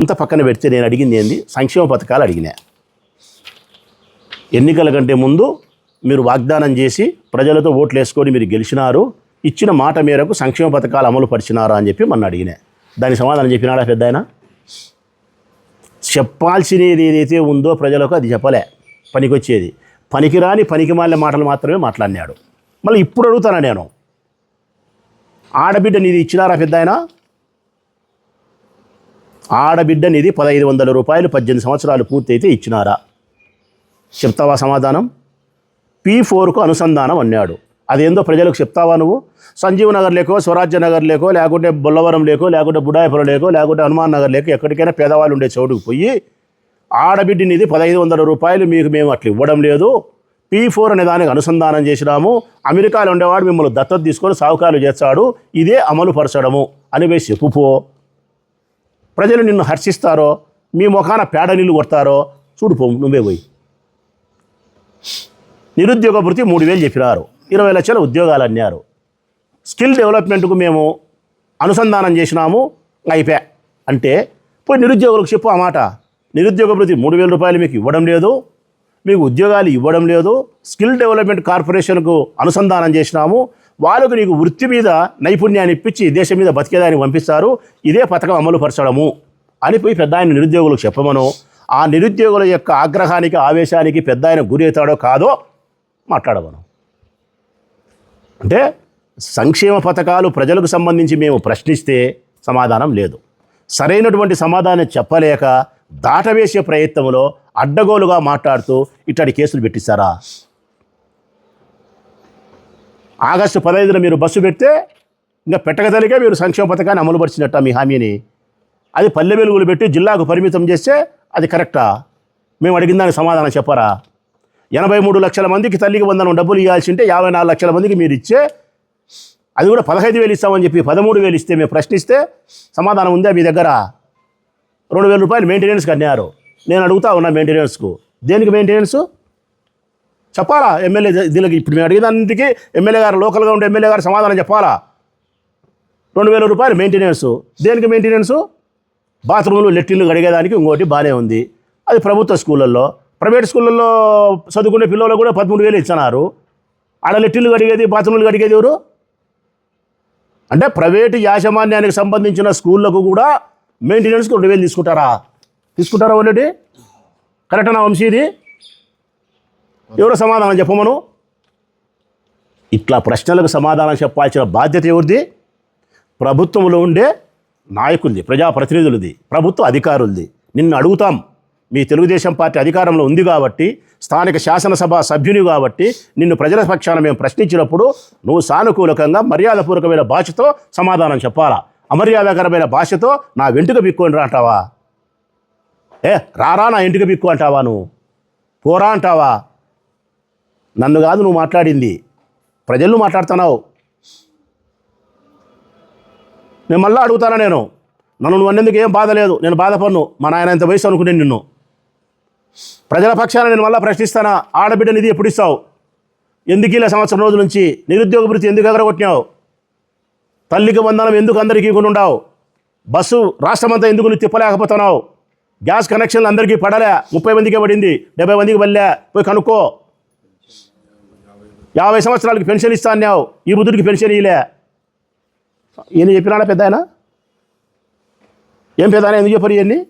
ఇంత పక్కన పెడితే నేను అడిగింది ఏంది? సంక్షేమ పథకాలు అడిగినా. ఎన్నికల కంటే ముందు మీరు వాగ్దానం చేసి ప్రజలతో ఓట్లు వేసుకొని మీరు గెలిచినారు ఇచ్చిన మాట మేరకు సంక్షేమ పథకాలు అమలు పరిచినారా అని చెప్పి మొన్న అడిగినా. దాని సమాధానం చెప్పినాడా పెద్ద ఆయన చెప్పాల్సినది ఏదైతే ఉందో ప్రజలకు అది చెప్పలే పనికొచ్చేది. పనికిరాని పనికిమాలిన మాటలు మాత్రమే మాట్లాడినాడు. మళ్ళీ ఇప్పుడు అడుగుతాను నేను? ఆడబిడ్డ నీది ఇచ్చినారా పెద్ద ఆయన ఆడబిడ్డ నిధి పదహైదు వందల రూపాయలు పద్దెనిమిది సంవత్సరాలు పూర్తయితే ఇచ్చినారా? చెప్తావా సమాధానం? పీ ఫోర్కు అనుసంధానం అన్నాడు. అదేందో ప్రజలకు చెప్తావా నువ్వు? సంజీవ్ నగర్ లేకో స్వరాజ్య నగర్ లేకో లేకుంటే బొల్లవరం లేకో లేకుంటే బుడాయపురం లేకో లేకుంటే హనుమాన్ నగర్ లేకో ఎక్కడికైనా పేదవాళ్ళు ఉండే చోటుకు పోయి ఆడబిడ్డ నిధి పదహైదు వందల రూపాయలు మీకు మేము అట్లా ఇవ్వడం లేదు. పీ ఫోర్ అనే దానికి అనుసంధానం చేసినాము. అమెరికాలో ఉండేవాడు మిమ్మల్ని దత్తత తీసుకొని సావుకారులు చేస్తాడు. ఇదే అమలు పరచడము. అని వేసి చెప్పుపో ప్రజలు నిన్ను హర్షిస్తారో మీ ముఖాన పేడ నీళ్ళు కొడతారో చూడుపో నువ్వే పోయి. నిరుద్యోగ భృతి మూడు వేలు చెప్పినారు. ఇరవై లక్షల ఉద్యోగాలు అన్నారు. స్కిల్ డెవలప్మెంట్కు మేము అనుసంధానం చేసినాము. అయిపోయా అంటే పోయి నిరుద్యోగులకు చెప్పు ఆ మాట. నిరుద్యోగ భృతి మూడు వేల రూపాయలు మీకు ఇవ్వడం లేదు. మీకు ఉద్యోగాలు ఇవ్వడం లేదు. స్కిల్ డెవలప్మెంట్ కార్పొరేషన్కు అనుసంధానం చేసినాము. వాళ్ళకు నీకు వృత్తి మీద నైపుణ్యాన్ని ఇప్పించి దేశం మీద బతికేదాన్ని పంపిస్తారు. ఇదే పథకం అమలు పరచడము అని పోయి పెద్ద ఆయన నిరుద్యోగులకు చెప్పమను. ఆ నిరుద్యోగుల యొక్క ఆగ్రహానికి ఆవేశానికి పెద్ద ఆయన గురి అవుతాడో కాదో మాట్లాడమను. అంటే సంక్షేమ పథకాలు ప్రజలకు సంబంధించి మేము ప్రశ్నిస్తే సమాధానం లేదు. సరైనటువంటి సమాధానం చెప్పలేక దాటవేసే ప్రయత్నంలో అడ్డగోలుగా మాట్లాడుతూ ఇట్లాంటి కేసులు పెట్టిస్తారా? ఆగస్టు పదహైదున మీరు బస్సు పెడితే ఇంకా పెట్టగదలిగా మీరు సంక్షేమ పథకాన్ని అమలుపరిచినట్ట మీ హామీని? అది పల్లె వెలుగులు పెట్టి జిల్లాకు పరిమితం చేస్తే అది కరెక్టా? మేము అడిగిన దానికి సమాధానం చెప్పరా? ఎనభై మూడు లక్షల మందికి తల్లికి వందనం డబ్బులు ఇవ్వాల్సి ఉంటే యాభై నాలుగు లక్షల మందికి మీరు ఇచ్చే అది కూడా పదహైదు వేలు ఇస్తామని చెప్పి పదమూడు వేలు ఇస్తే మేము ప్రశ్నిస్తే సమాధానం ఉందా మీ దగ్గర? రెండు వేల రూపాయలు మెయింటెనెన్స్కి అన్నారు. నేను అడుగుతా ఉన్నా మెయింటెనెన్స్కు. దేనికి మెయింటెనెన్స్? చెప్పాలా? ఎమ్మెల్యే దీనికి ఇప్పుడు మేము అడిగినందుకు ఎమ్మెల్యే గారు లోకల్గా ఉండే ఎమ్మెల్యే గారు సమాధానం చెప్పాలా? రెండు వేల రూపాయలు మెయింటెనెన్స్ దేనికి మెయింటెనెన్స్ బాత్రూములు లెట్రిన్లు కడిగేదానికి ఇంకోటి బాగానే ఉంది. అది ప్రభుత్వ స్కూళ్ళల్లో. ప్రైవేట్ స్కూళ్ళల్లో చదువుకునే పిల్లలు కూడా పదమూడు వేలు ఇచ్చినారు. ఆడ లెట్రిన్లు కడిగేది బాత్రూములు కడిగేది ఎవరు? అంటే ప్రైవేటు యాజమాన్యానికి సంబంధించిన స్కూళ్ళకు కూడా మెయింటెనెన్స్కి రెండు వేలు తీసుకుంటారా? తీసుకుంటారా ఆల్రెడీ కరెక్టనా వంశీ ఇది? ఎవరో సమాధానం చెప్పమను? ఇట్లా ప్రశ్నలకు సమాధానం చెప్పాల్సిన బాధ్యత ఎవరిది? ప్రభుత్వంలో ఉండే నాయకులది ప్రజాప్రతినిధులది ప్రభుత్వ అధికారులది. నిన్ను అడుగుతాం. మీ తెలుగుదేశం పార్టీ అధికారంలో ఉంది కాబట్టి స్థానిక శాసనసభ సభ్యుని కాబట్టి నిన్ను ప్రజల పక్షాన మేము ప్రశ్నించినప్పుడు నువ్వు సానుకూలకంగా మర్యాదపూర్వకమైన భాషతో సమాధానం చెప్పాలా? అమర్యాదకరమైన భాషతో నా వెంటుక బిక్కుని రా అంటావా? ఏ రారా నా ఇంటికి బిక్కు అంటావా నువ్వు? పోరా అంటావా? నన్ను కాదు నువ్వు మాట్లాడింది. ప్రజలు మాట్లాడుతున్నావు. నేను మళ్ళీ అడుగుతానా నేను? నన్ను నువ్వు అన్నందుకు ఏం బాధ లేదు. నేను బాధపడను. మా నాయన ఎంత వయసు అనుకునే నిన్ను. ప్రజల పక్షాన నేను మళ్ళీ ప్రశ్నిస్తానా? ఆడబిడ్డ నిధి ఎప్పుడు ఇస్తావు? ఎందుకు ఇలా సంవత్సరం రోజుల నుంచి? నిరుద్యోగ వృత్తి ఎందుకు ఎగరగొట్టినావు? తల్లికి వందనం ఎందుకు అందరికీ ఉండావు? బస్సు రాష్ట్రమంతా ఎందుకు నువ్వు తిప్పలేకపోతున్నావు? గ్యాస్ కనెక్షన్లు అందరికీ పడలే. ముప్పై మందికే పడింది. డెబ్బై మందికి పడలే. పోయి కనుక్కో. యాభై సంవత్సరాలకి పెన్షన్ ఇస్తా అన్నావు. ఈ బుద్ధుడికి పెన్షన్ ఇలే ఈయన చెప్పినాడా పెద్ద ఆయన? ఏం పెద్ద ఆయన ఎందుకు చెప్పరు ఇవన్నీ?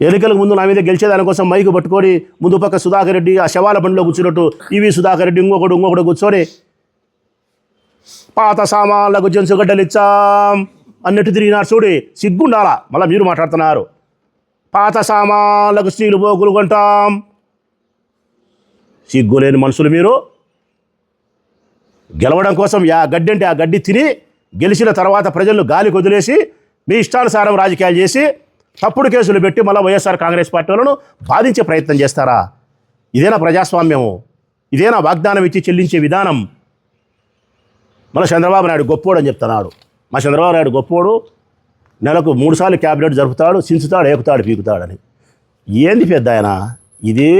ఎన్నికలకు ముందు నా మీద గెలిచేదానికోసం మైకు పట్టుకొని ముందు పక్క సుధాకర్ రెడ్డి ఆ శవాల బండిలో కూర్చున్నట్టు ఇవి సుధాకర్ రెడ్డి ఇంకొకడు ఇంకొకడు కూర్చొని పాత సామాన్లకు జంచుగడ్డలు ఇచ్చాం. అన్నట్టు తిరిగినారు చూడి సిగ్గుండాలా? మళ్ళీ మీరు మాట్లాడుతున్నారు. పాత సామాన్లకు స్త్రీలు పోగులు కొంటాం. సిగ్గులేని మనుషులు మీరు. గెలవడం కోసం యా గడ్డి అంటే ఆ గడ్డి తిని గెలిచిన తర్వాత ప్రజలు గాలి వదిలేసి మీ ఇష్టానుసారం రాజకీయాలు చేసి తప్పుడు కేసులు పెట్టి మళ్ళీ వైఎస్ఆర్ కాంగ్రెస్ పార్టీ వాళ్ళను బాధించే ప్రయత్నం చేస్తారా? ఇదేనా ప్రజాస్వామ్యము? ఇదేనా వాగ్దానం ఇచ్చి చెల్లించే విధానం? మళ్ళీ చంద్రబాబు నాయుడు గొప్పోడు అని చెప్తున్నాడు. మా చంద్రబాబు నాయుడు గొప్పోడు నెలకు మూడుసార్లు క్యాబినెట్ జరుపుతాడు చించుతాడు ఏకుతాడు పీకుతాడని. ఏంది పెద్ద ఆయన? ఇదే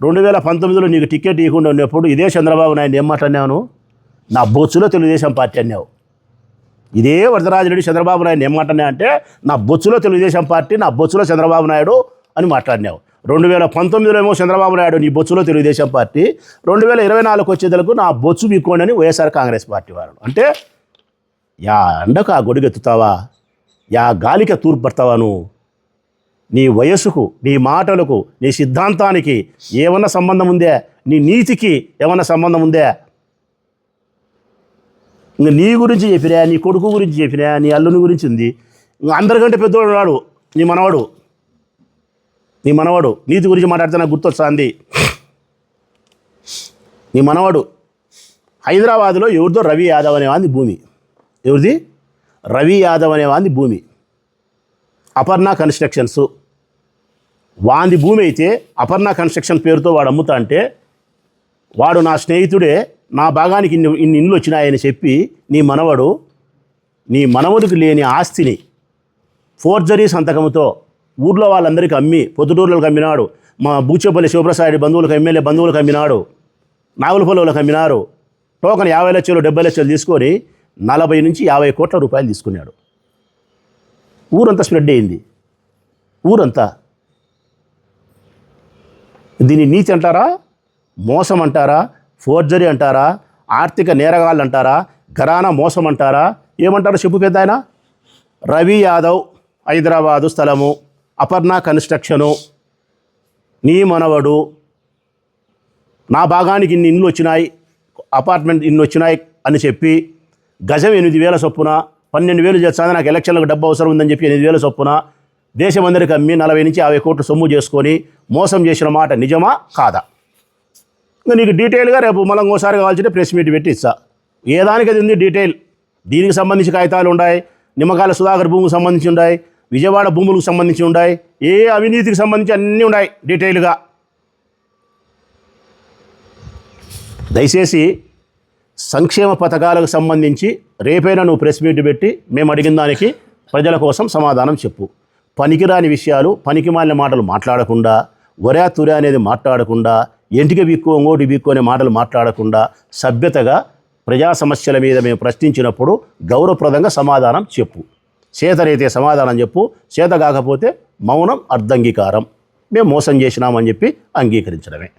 రెండు వేల పంతొమ్మిదిలో నీకు టికెట్ ఇవ్వకుండా ఉన్నప్పుడు ఇదే చంద్రబాబు నాయుడు ఏం మాట్లాడినాను నా బొచ్చులో తెలుగుదేశం పార్టీ అన్నావు. ఇదే వరదరాజరెడ్డి చంద్రబాబు నాయుడు ఏమంటున్నా అంటే నా బొచ్చులో తెలుగుదేశం పార్టీ నా బొచ్చులో చంద్రబాబు నాయుడు అని మాట్లాడినావు. రెండు వేల పంతొమ్మిదిలో ఏమో చంద్రబాబు నాయుడు నీ బొచ్చులో తెలుగుదేశం పార్టీ రెండు వేల ఇరవై నాలుగు వచ్చేదలకు నా బొచ్చు మీకోండి అని వైఎస్ఆర్ కాంగ్రెస్ పార్టీ వారు. అంటే యా అండకు ఆ గొడుగెత్తుతావా? యా గాలికి తూర్పడతావా నువ్వు? నీ వయస్సుకు నీ మాటలకు నీ సిద్ధాంతానికి ఏమన్నా సంబంధం ఉందే? నీ నీతికి ఏమన్నా సంబంధం ఉందే? ఇంక నీ గురించి చెప్పినా నీ కొడుకు గురించి చెప్పినా నీ అల్లుని గురించి ఉంది. ఇంకా అందరికంటే పెద్దవాడు వాడు నీ మనవాడు. నీ మనవాడు. నీతి గురించి మాట్లాడితే నాకు గుర్తొస్తుంది. నీ మనవాడు హైదరాబాద్లో ఎవరిదో రవి యాదవ్ అనేవాంది భూమి. ఎవరిది? రవి యాదవ్ అనేవాంది భూమి. అపర్ణ కన్స్ట్రక్షన్స్. వాంది భూమి అయితే అపర్ణ కన్స్ట్రక్షన్ పేరుతో వాడు అమ్ముతా అంటే వాడు నా స్నేహితుడే నా భాగానికి ఇన్ని ఇన్ని ఇండ్లు వచ్చినాయని చెప్పి నీ మనవడు నీ మనవడికి లేని ఆస్తిని ఫోర్జరీ సంతకంతో ఊర్లో వాళ్ళందరికీ అమ్మి పొద్దుటూర్లకు అమ్మినాడు. మా బూచేపల్లి శివప్రసాద్ బంధువులకు ఎమ్మెల్యే బంధువులకు అమ్మినాడు. నాగులపల్లిలకు అమ్మినారు. టోకన్ యాభై లక్షలు డెబ్బై లక్షలు తీసుకొని నలభై నుంచి యాభై కోట్ల రూపాయలు తీసుకున్నాడు. ఊరంతా స్ప్రెడ్ అయింది. ఊరంతా. దీన్ని నీతి అంటారా? మోసం అంటారా? ఫోర్జరీ అంటారా? ఆర్థిక నేరగాళ్ళు అంటారా? ఘరానా మోసం అంటారా? ఏమంటారు చెప్పు పెద్ద ఆయన? రవి యాదవ్ హైదరాబాదు స్థలము అపర్ణ కన్స్ట్రక్షను. నీ మనవడు నా భాగానికి ఇన్ని ఇండ్లు వచ్చినాయి అపార్ట్మెంట్ ఇన్ని వచ్చినాయి అని చెప్పి గజం ఎనిమిది వేల చొప్పున పన్నెండు వేలు చేస్తాను నాకు ఎలక్షన్లకు డబ్బు అవసరం ఉందని చెప్పి ఎనిమిది వేల చొప్పున దేశమందరికి అమ్మి నలభై నుంచి యాభై కోట్లు సొమ్ము చేసుకొని మోసం చేసిన మాట నిజమా కాదా? నీకు డీటెయిల్గా రేపు మళ్ళీ ఇంకోసారి కావాల్సింటే ప్రెస్ మీట్ పెట్టి ఇస్తా ఏ దానికి అది ఉంది డీటెయిల్? దీనికి సంబంధించి కాగితాలు ఉన్నాయి నిమ్మకాయల సుధాకర్ భూమికి సంబంధించి ఉన్నాయి విజయవాడ భూములకు సంబంధించి ఉన్నాయి ఏ అవినీతికి సంబంధించి అన్నీ ఉన్నాయి డీటెయిల్గా. దయచేసి సంక్షేమ పథకాలకు సంబంధించి రేపైనా నువ్వు ప్రెస్ మీట్ పెట్టి మేము అడిగిన దానికి ప్రజల కోసం సమాధానం చెప్పు. పనికిరాని విషయాలు పనికిమాలిన మాటలు మాట్లాడకుండా ఒరే తురే అనేది మాట్లాడకుండా ఎంటిక బిక్కు ఇంకోటి బిక్కు అనే మాటలు మాట్లాడకుండా సభ్యతగా ప్రజా సమస్యల మీద మేము ప్రశ్నించినప్పుడు గౌరవప్రదంగా సమాధానం చెప్పు. చేతనైతే సమాధానం చెప్పు చేత కాకపోతే మౌనం అర్ధంగీకారం మేము మోసం చేసినామని చెప్పి అంగీకరించడమే.